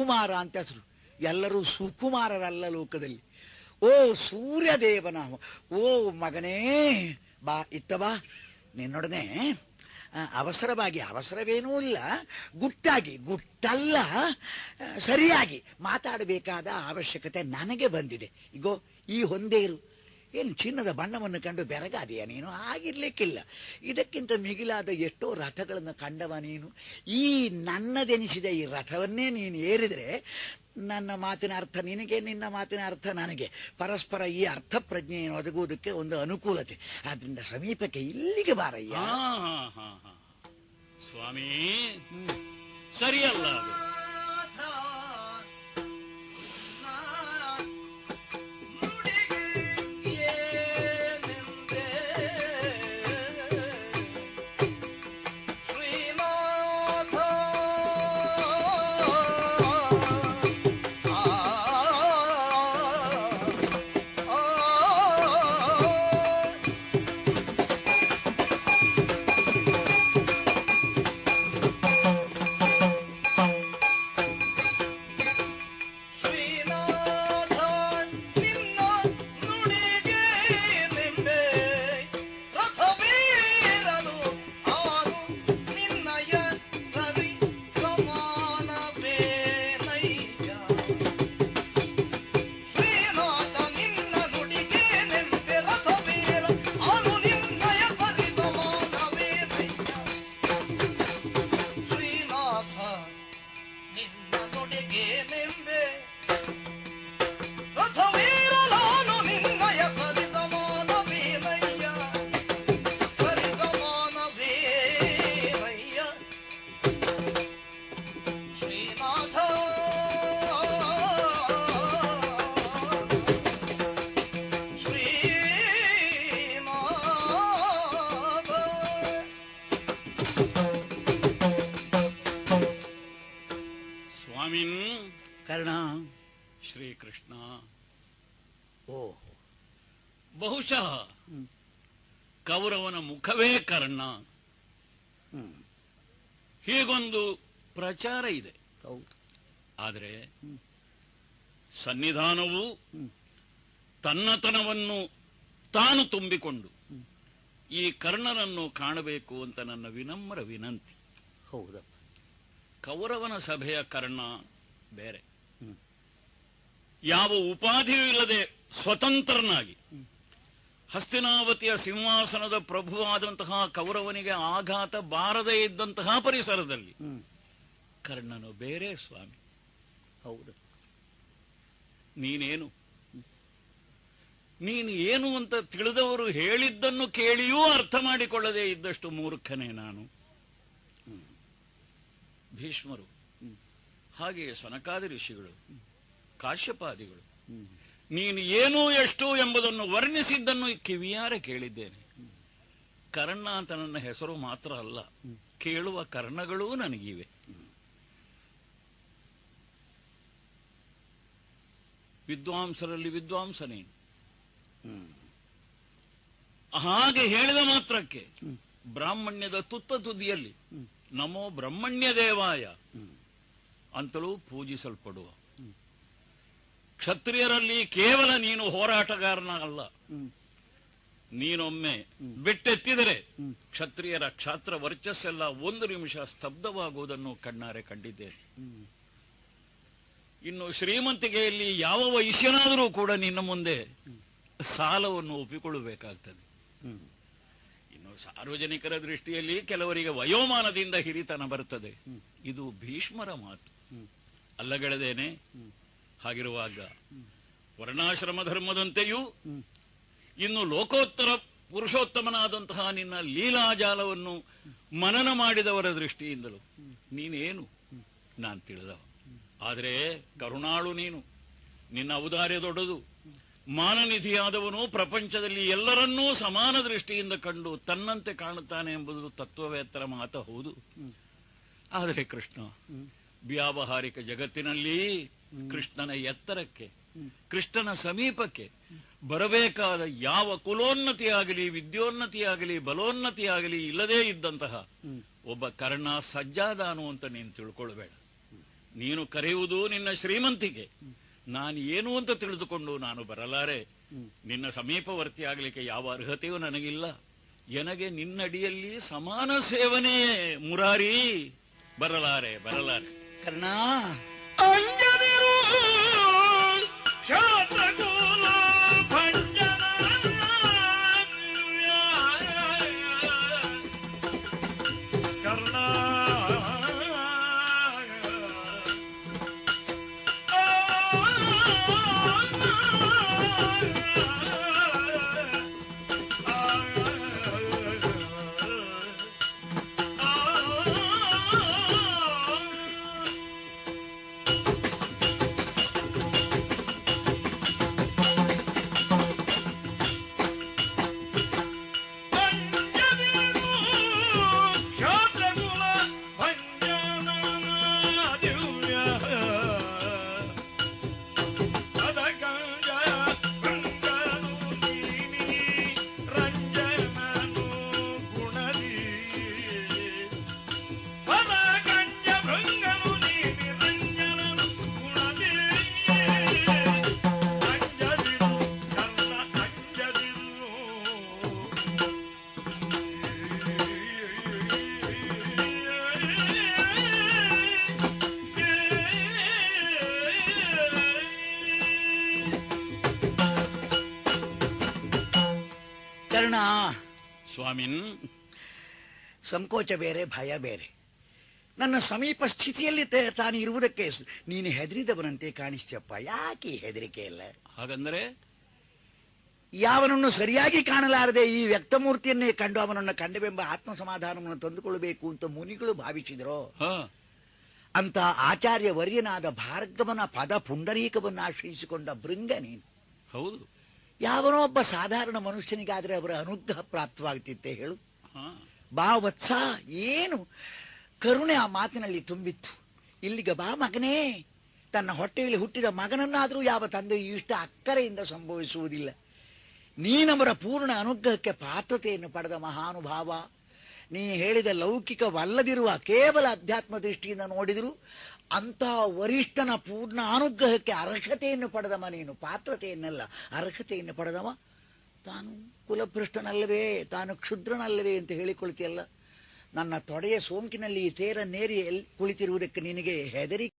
ಕುಮಾರ ಅಂತ ಹೆಸರು. ಎಲ್ಲರೂ ಸುಕುಮಾರರಲ್ಲ ಲೋಕದಲ್ಲಿ. ಓ ಸೂರ್ಯದೇವನ, ಓ ಮಗನೇ, ಬಾ, ಇತ್ತ ಬಾ. ನಿನ್ನೊಡನೆ ಅವಸರವಾಗಿ, ಅವಸರವೇನೂ ಇಲ್ಲ. ಗುಟ್ಟಾಗಿ, ಗುಟ್ಟಲ್ಲ ಸರಿಯಾಗಿ ಮಾತಾಡಬೇಕಾದ ಅವಶ್ಯಕತೆ ನನಗೆ ಬಂದಿದೆ. ಇಗೋ, ಈ ಹೊಂದೇರು. ಏನು ಚಿನ್ನದ ಬಣ್ಣವನ್ನು ಕಂಡು ಬೆರಗಾದೆಯಾ ನೀನು? ಆಗಿರ್ಲಿಕ್ಕಿಲ್ಲ. ಇದಕ್ಕಿಂತ ಮಿಗಿಲಾದ ಎಷ್ಟೋ ರಥಗಳನ್ನು ಕಂಡವ ನೀನು. ಈ ನನ್ನದೆನಿಸಿದ ಈ ರಥವನ್ನೇ ನೀನು ಏರಿದರೆ ನನ್ನ ಮಾತಿನ ಅರ್ಥ ನಿನಗೆ, ನಿನ್ನ ಮಾತಿನ ಅರ್ಥ ನನಗೆ. ಪರಸ್ಪರ ಈ ಅರ್ಥ ಪ್ರಜ್ಞೆಯನ್ನು ಒದಗುವುದಕ್ಕೆ ಒಂದು ಅನುಕೂಲತೆ. ಆದ್ರಿಂದ ಸಮೀಪಕ್ಕೆ ಇಲ್ಲಿಗೆ ಬಾರಯ್ಯ. ಸ್ವಾಮಿ, ಸರಿಯಲ್ಲ ಸ್ವಾಮಿನ್. ಕರ್ಣ. ಶ್ರೀಕೃಷ್ಣ. ಓ. ಬಹುಶಃ ಕೌರವನ ಮುಖವೇ ಕರ್ಣ. ಹೀಗೊಂದು ಪ್ರಚಾರ ಇದೆ. ಆದರೆ. ಸನ್ನಿಧಾನವು ತನ್ನತನವನ್ನು ತಾನು ತುಂಬಿಕೊಂಡು ಈ ಕರ್ಣನನ್ನು ಕಾಣಬೇಕು ಅಂತ ನನ್ನ ವಿನಮ್ರ ವಿನಂತಿ. ಹೌದಪ್ಪ. ಕೌರವನ ಸಭೆಯ ಕರ್ಣ ಬೇರೆ. ಯಾವ ಉಪಾಧಿಯೂ ಇಲ್ಲದೆ ಸ್ವತಂತ್ರನಾಗಿ ಹಸ್ತಿನಾವತಿಯ ಸಿಂಹಾಸನದ ಪ್ರಭುವಾದಂತಹ ಕೌರವನಿಗೆ ಆಘಾತ ಬಾರದೇ ಇದ್ದಂತಹ ಪರಿಸರದಲ್ಲಿ ಕರ್ಣನು ಬೇರೆ ಸ್ವಾಮಿ. ಹೌದು. ನೀನೇನು? ನೀನು ಏನು ಅಂತ ತಿಳಿದವರು ಹೇಳಿದ್ದನ್ನು ಕೇಳಿಯೂ ಅರ್ಥ ಮಾಡಿಕೊಳ್ಳದೆ ಇದ್ದಷ್ಟು ಮೂರ್ಖನೇ ನಾನು. ಭೀಷ್ಮರು. ಹಾಗೆಯೇ ಸನಕಾದಿ ಋಷಿಗಳು, ಕಾಶ್ಯಪಾದಿಗಳು. ನೀನು ಏನು ಎಷ್ಟು ಎಂಬುದನ್ನು ವರ್ಣಿಸಿದ್ದನ್ನು ಕಿವಿಯಾರೆ ಕೇಳಿದ್ದೇನೆ. ಕರ್ಣ ಅಂತ ನನ್ನ ಹೆಸರು ಮಾತ್ರ ಅಲ್ಲ, ಕೇಳುವ ಕರ್ಣಗಳೂ ನನಗಿವೆ. ವಿದ್ವಾಂಸರಲ್ಲಿ ವಿದ್ವಾಂಸನೇನು? ಹಾಗೆ ಹೇಳಿದ ಮಾತ್ರಕ್ಕೆ. ಬ್ರಾಹ್ಮಣ್ಯದ ತುತ್ತ ತುದಿಯಲ್ಲಿ. ನಮೋ ಬ್ರಹ್ಮಣ್ಯ ದೇವಾಯ. ಅಂತಲೂ ಪೂಜಿಸಲ್ಪಡುವ. ಕ್ಷತ್ರಿಯರಲ್ಲಿ ಕೇವಲ ನೀನು ಹೋರಾಟಗಾರನ ಅಲ್ಲ. ನೀನೊಮ್ಮೆ ಬಿಟ್ಟೆತ್ತಿದರೆ ಕ್ಷತ್ರಿಯರ ಕ್ಷಾತ್ರ ವರ್ಚಸ್ಸೆಲ್ಲ ಒಂದು ನಿಮಿಷ ಸ್ತಬ್ಧವಾಗುವುದನ್ನು ಕಣ್ಣಾರೆ ಕಂಡಿದ್ದೇನೆ. ಇನ್ನು ಶ್ರೀಮಂತಿಕೆಯಲ್ಲಿ ಯಾವ ವೈಶ್ಯನಾದರೂ ಕೂಡ ನಿನ್ನ ಮುಂದೆ ಸಾಲವನ್ನು ಒಪ್ಪಿಕೊಳ್ಳಬೇಕಾಗ್ತದೆ. ಇನ್ನು ಸಾರ್ವಜನಿಕರ ದೃಷ್ಟಿಯಲ್ಲಿ ಕೆಲವರಿಗೆ ವಯೋಮಾನದಿಂದ ಹಿರಿತನ ಬರುತ್ತದೆ. ಇದು ಭೀಷ್ಮರ ಮಾತು. ಅಲ್ಲಗಳದೇನೆ ಹಾಗಿರುವಾಗ ವರ್ಣಾಶ್ರಮ ಧರ್ಮದಂತೆಯೂ ಇನ್ನು ಲೋಕೋತ್ತರ ಪುರುಷೋತ್ತಮನಾದಂತಹ ನಿನ್ನ ಲೀಲಾಜಾಲವನ್ನು ಮನನ ಮಾಡಿದವರ ದೃಷ್ಟಿಯಿಂದಲೂ ನೀನೇನು. ನಾನು ತಿಳಿದವ. ಆದರೆ ಕರುಣಾಳು ನೀನು. ನಿನ್ನ ಔದಾರ್ಯ ದೊಡ್ಡದು. ಮಾನನಿಧಿಯಾದವನು ಪ್ರಪಂಚದಲ್ಲಿ ಎಲ್ಲರನ್ನೂ ಸಮಾನ ದೃಷ್ಟಿಯಿಂದ ಕಂಡು ತನ್ನಂತೆ ಕಾಣುತ್ತಾನೆ ಎಂಬುದು ತತ್ವವೇತ್ತರ ಮಾತ ಹೌದು. ಆದರೆ ಕೃಷ್ಣ. ವ್ಯಾವಹಾರಿಕ ಜಗತ್ತಿನಲ್ಲಿ ಕೃಷ್ಣನ ಎತ್ತರಕ್ಕೆ ಕೃಷ್ಣನ ಸಮೀಪಕ್ಕೆ ಬರಬೇಕಾದ ಯಾವ ಕುಲೋನ್ನತಿಯಾಗಲಿ ವಿದ್ಯೋನ್ನತಿಯಾಗಲಿ ಬಲೋನ್ನತಿಯಾಗಲಿ ಇಲ್ಲದೇ ಇದ್ದಂತಹ ಒಬ್ಬ ಕರ್ಣ ಸಜ್ಜಾದಾನು ಅಂತ ನೀನು ತಿಳ್ಕೊಳ್ಬೇಡ. ನೀನು ಕರೆಯುವುದು ನಿನ್ನ ಶ್ರೀಮಂತಿಗೆ. ನಾನು ಏನು ಅಂತ ತಿಳಿದುಕೊಂಡು ನಾನು ಬರಲಾರೆ. ನಿನ್ನ ಸಮೀಪವರ್ತಿ ಆಗಲಿಕ್ಕೆ ಯಾವ ಅರ್ಹತೆಯೂ ನನಗಿಲ್ಲ. ನನಗೆ ನಿನ್ನಡಿಯಲ್ಲಿ ಸಮಾನ ಸೇವನೆಯೇ ಮುರಾರಿ. ಬರಲಾರೆ ಬರಲಾರೆ. ಕರ್ಣ. ಕರ್ಣ ಸ್ವಾಮಿನ್. ಸಂಕೋಚ ಬೇರೆ ಭಯ ಬೇರೆ. ನನ್ನ ಸಮೀಪ ಸ್ಥಿತಿಯಲ್ಲಿ ತಾನು ಇರುವುದಕ್ಕೆ ನೀನು ಹೆದರಿದವನಂತೆ ಕಾಣಿಸ್ತೀಯಪ್ಪ. ಯಾಕೆ ಹೆದರಿಕೆ ಇಲ್ಲ? ಹಾಗಂದರೆ? ಯಾವನನ್ನು ಸರಿಯಾಗಿ ಕಾಣಲಾರದೆ ಈ ವ್ಯಕ್ತಮೂರ್ತಿಯನ್ನೇ ಕಂಡು ಅವನನ್ನು ಕಂಡವೆಂಬ ಆತ್ಮಸಮಾಧಾನವನ್ನು ತಂದುಕೊಳ್ಳಬೇಕು ಅಂತ ಮುನಿಗಳು ಭಾವಿಸಿದರು? ಅಂತ ಆಚಾರ್ಯ ವರ್ಯನಾದ ಭಾರ್ಗವನ ಪದ ಪುಂಡರೀಕವನ್ನು ಆಶ್ರಯಿಸಿಕೊಂಡ ಭೃಂಗ ನೀನು. ಹೌದು. ಯಾವನೋ ಒಬ್ಬ ಸಾಧಾರಣ ಮನುಷ್ಯನಿಗಾದ್ರೆ ಅವರ ಅನುಗ್ರಹ ಪ್ರಾಪ್ತವಾಗ್ತಿತ್ತೆ ಹೇಳು. ಬಾ ವತ್ಸ ಏನು ಕರುಣೆ ಆ ಮಾತಿನಲ್ಲಿ ತುಂಬಿತ್ತು. ಇಲ್ಲಿಗ ಬಾ ಮಗನೇ. ತನ್ನ ಹೊಟ್ಟೆಯಲ್ಲಿ ಹುಟ್ಟಿದ ಮಗನನ್ನಾದರೂ ಯಾವ ತಂದೆಯು ಇಷ್ಟ ಅಕ್ಕರೆಯಿಂದ ಸಂಭವಿಸುವುದಿಲ್ಲ. ನೀನವರ ಪೂರ್ಣ ಅನುಗ್ರಹಕ್ಕೆ ಪಾತ್ರತೆಯನ್ನು ಪಡೆದ ಮಹಾನುಭಾವ ನೀ ಹೇಳಿದ ಲೌಕಿಕವಲ್ಲದಿರುವ ಕೇವಲ ಅಧ್ಯಾತ್ಮ ದೃಷ್ಟಿಯಿಂದ ನೋಡಿದರೂ ಅಂತ ವರಿಷ್ಠನ ಪೂರ್ಣ ಅನುಗ್ರಹಕ್ಕೆ ಅರ್ಹತೆಯನ್ನು ಪಡೆದವ ನೀನು, ಪಾತ್ರತೆಯನ್ನಲ್ಲ ಅರ್ಹತೆಯನ್ನು ಪಡೆದವ? ತಾನು ಕುಲಭೃಷ್ಟನಲ್ಲವೇ ತಾನು ಕ್ಷುದ್ರನಲ್ಲವೇ ಅಂತ ಹೇಳಿಕೊಳ್ತಿಯಲ್ಲ? ನನ್ನ ತೊಡೆಯ ಸೋಂಕಿನಲ್ಲಿ ತೇರ ನೇರಿ ಕುಳಿತಿರುವುದಕ್ಕೆ ನಿನಗೆ ಹೆದರಿ